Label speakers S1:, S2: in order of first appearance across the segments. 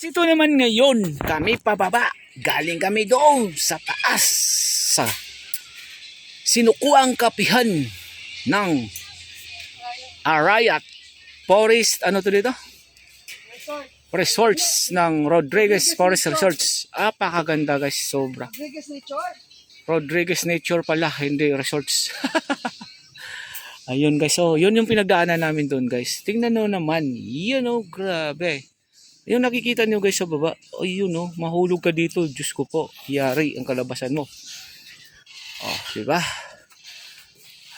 S1: Ito naman ngayon, kami pababa. Galing kami doon sa taas. Sa sinukuang kapihan ng Arayat Forest, ano to dito? Resorts ng Rodriguez Forest Resorts. Apakaganda guys, sobra.
S2: Rodriguez Nature.
S1: Rodriguez Nature pala, hindi resorts. Ayun guys, so yun yung pinagdaanan namin doon guys. Tingnan nyo naman, yun oh, grabe. Yung nakikita nyo guys sa baba, ayun oh, mahulog ka dito, Diyos ko po, yari ang kalabasan mo. Oh, di ba?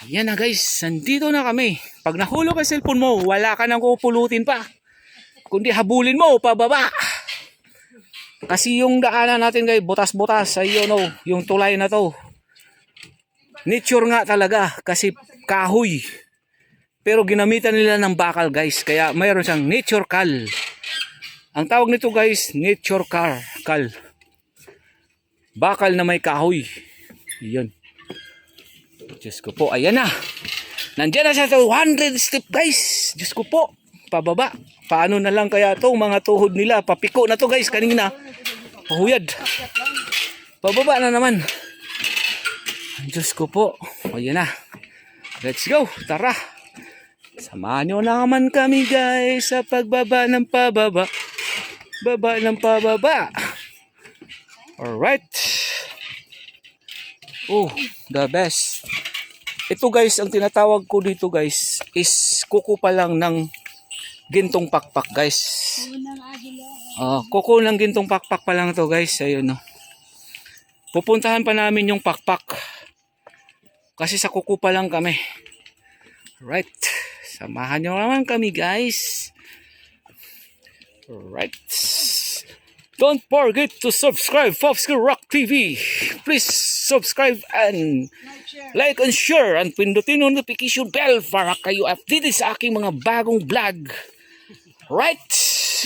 S1: Ayan na guys, nandito na kami. Pag nahulog ang cellphone mo, wala ka nang kupulutin pa. Kundi habulin mo, pababa. Kasi yung daanan natin guys, butas-butas, ayun oh, yung tulay na to. Nature nga talaga kasi kahoy. Pero ginamitan nila ng bakal guys, kaya mayroon siyang nature cal. Ang tawag nito guys, nature car, cal. Bakal na may kahoy. Yun. Diyos ko po, ayan na. Nandiyan na sa 200 step guys. Diyos ko po, pababa. Paano na lang kaya to mga tuhod nila? Papiko na to guys kanina. Pahuyad. Pababa na naman. Diyos ko po. Ayan na. Let's go. Tara. Samahan nyo naman kami guys sa pagbaba ng pababa. Baba ng pababa. Alright. Oh, the best. Ito guys, ang tinatawag ko dito guys is kuko pa lang ng gintong pakpak guys. Ah, kuko ng gintong pakpak pa lang to guys. Ayun no. Pupuntahan pa namin yung pakpak. Kasi sa kuko pa lang kami. Right. Samahan nyo naman kami guys. Right. Don't forget to subscribe Popsicle Rock TV. Please subscribe and like and share and pindutin yung notification bell para kayo updated sa aking mga bagong vlog. Right.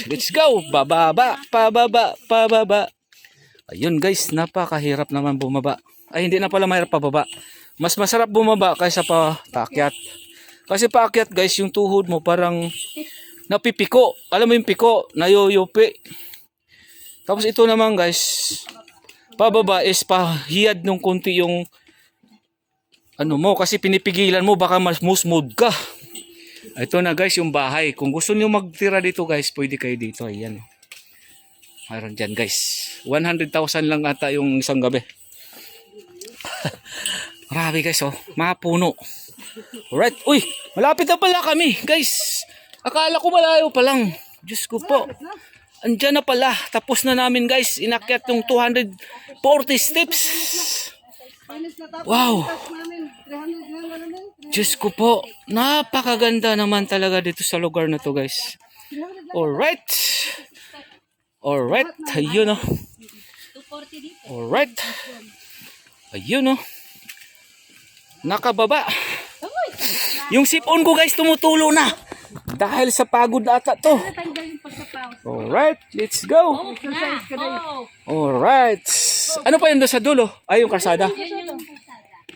S1: Let's go. Bababa, pababa, pababa. Ayun guys, napakahirap naman bumaba. Ay hindi na pala mahirap pababa. Mas masarap bumaba kaysa pa paakyat. Kasi paakyat guys, yung tuhod mo parang napipiko. Alam mo yung piko, nayoyopi. Tapos ito naman guys, pababa is pahiyad nung kunti yung ano mo kasi pinipigilan mo baka mas musmod ka. Ito na guys yung bahay. Kung gusto niyo magtira dito guys, pwede kayo dito. Ayan. Mayroon dyan guys. 100,000 lang ata yung isang gabi. Grabe guys oh. Mga puno. Alright. Uy, malapit na pala kami guys. Akala ko malayo pa lang. Diyos ko po. Andiyan na pala. Tapos na namin guys. Inakyat yung 240 steps. Wow.
S2: Tapos namin. 300 na namin.
S1: Diyos ko po. Napakaganda naman talaga dito sa lugar na to guys.
S2: 300 na.
S1: Alright. Alright. Ayun oh. Alright. Ayun oh. Nakababa. Yung sipon ko guys tumutulo na. Dahil sa pagod ata to. Alright. Let's go. Alright. Ano pa yun doon sa dulo? Ay, yung karsada.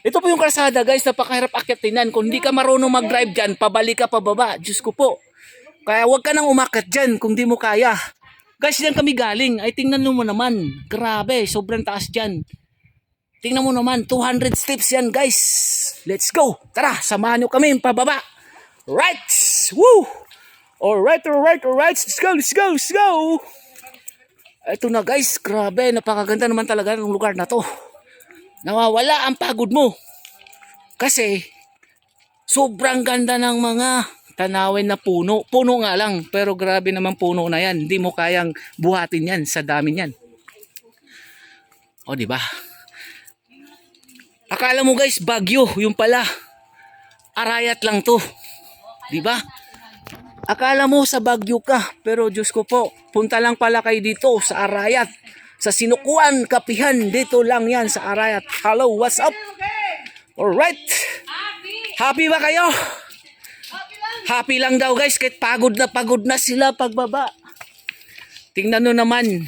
S1: Ito po yung karsada guys. Napakahirap akyatin Kung hindi ka marunong mag-drive dyan, pabalik ka pababa. Diyos ko po. Kaya wag ka nang umakyat dyan kung di mo kaya. Guys, diyan kami galing. Ay, tingnan mo naman. Grabe, sobrang taas dyan. Tingnan mo naman, 200 steps yan guys. Let's go. Tara, samahan nyo kami pababa. Right. Woo. Alright, alright, alright. Let's go, let's go, let's go. Ito na guys, grabe. Napakaganda naman talaga ng lugar na to. Nawawala ang pagod mo. Kasi, sobrang ganda ng mga tanawin na puno. Puno nga lang, pero grabe naman puno na yan. Hindi mo kayang buhatin yan sa dami yan. O, di ba? Akala mo guys, bagyo, yung pala. Arayat lang to. Di ba? Akala mo sa bagyo ka, pero Diyos ko po, punta lang pala kayo dito sa Arayat. Sa Sinukuan, Kapihan, dito lang yan sa Arayat. Hello, what's up? Alright. Happy ba kayo? Happy lang daw guys, kahit pagod na pagod na sila pagbaba. Tingnan nyo naman.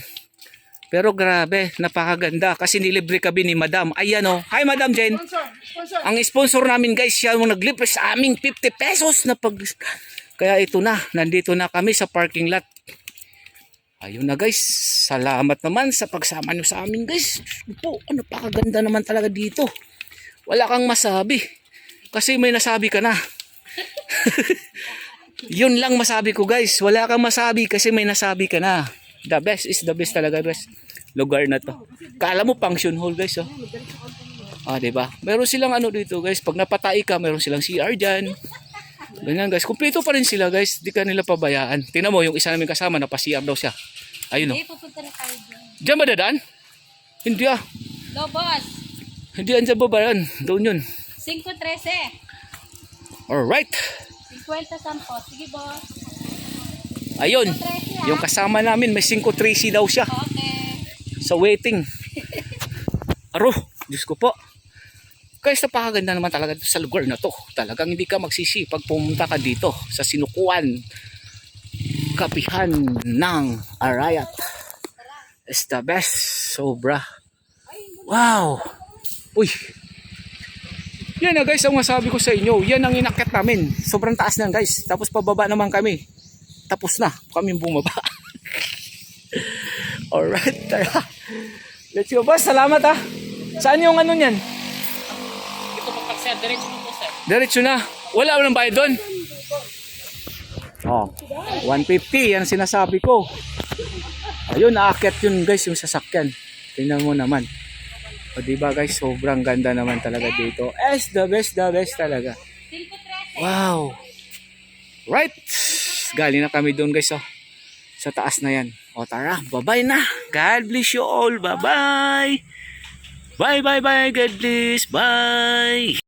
S1: Pero grabe, napakaganda kasi nilibre kami ni Madam. Ayan o. Hi Madam Jen.
S2: Sponsor. Sponsor.
S1: Ang sponsor namin guys, siya yung naglibre sa aming 50 pesos na pag... Kaya ito na, nandito na kami sa parking lot. Ayun na guys, salamat naman sa pagsama nyo sa amin guys. Po, ano pa kaganda naman talaga dito. Wala kang masabi. Kasi may nasabi ka na. Yun lang masabi ko guys. Wala kang masabi kasi may nasabi ka na. The best is the best talaga guys. Lugar na to. Kala mo function hall guys oh. Ah, 'di ba? Meron silang ano dito guys, pag napatay ka, meron silang CR diyan. Ganyan guys, kumpleto pa rin sila guys, di ka nila pabayaan. Tingnan mo yung isa namin kasama, napa-CR daw siya. Ayun oh.
S3: Hindi, pupunta na tayo dyan.
S1: Diyan ba dadaan? Hindi ah.
S3: No, boss.
S1: Hindi yan sa baba yan. Doon yun.
S3: 5.13.
S1: Alright.
S3: 50 sampo. Sige, boss.
S1: Ayun.
S3: 5.13
S1: Yung kasama namin, may 5-3 daw siya.
S3: Okay.
S1: Sa waiting. Aro, Diyos ko po. Guys, napakaganda naman talaga sa lugar na to. Talagang hindi ka magsisi pag pumunta ka dito sa sinukuan kapihan ng Arayat. It's the best. Sobra. Wow. Uy. Yan na guys, ang masabi ko sa inyo. Yan ang inakit namin. Sobrang taas na guys. Tapos pababa naman kami. Tapos na. Kami bumaba. Alright. Tara. Let's go boss. Salamat ah. Saan yung ano niyan?
S3: Sir, diretso po sir.
S1: Diretso na. Wala walang bayad doon. Oh, 150 yan sinasabi ko. Ayun, aakyat yun guys yung sasakyan. Tingnan mo naman. O diba guys, sobrang ganda naman talaga dito. Es the best, the best talaga.
S3: 5.13.
S1: Wow. Right. Galing na kami doon guys oh. Sa taas na yan. O tara, bye-bye na. God bless you all. Bye-bye. Bye bye bye. God bless. Bye.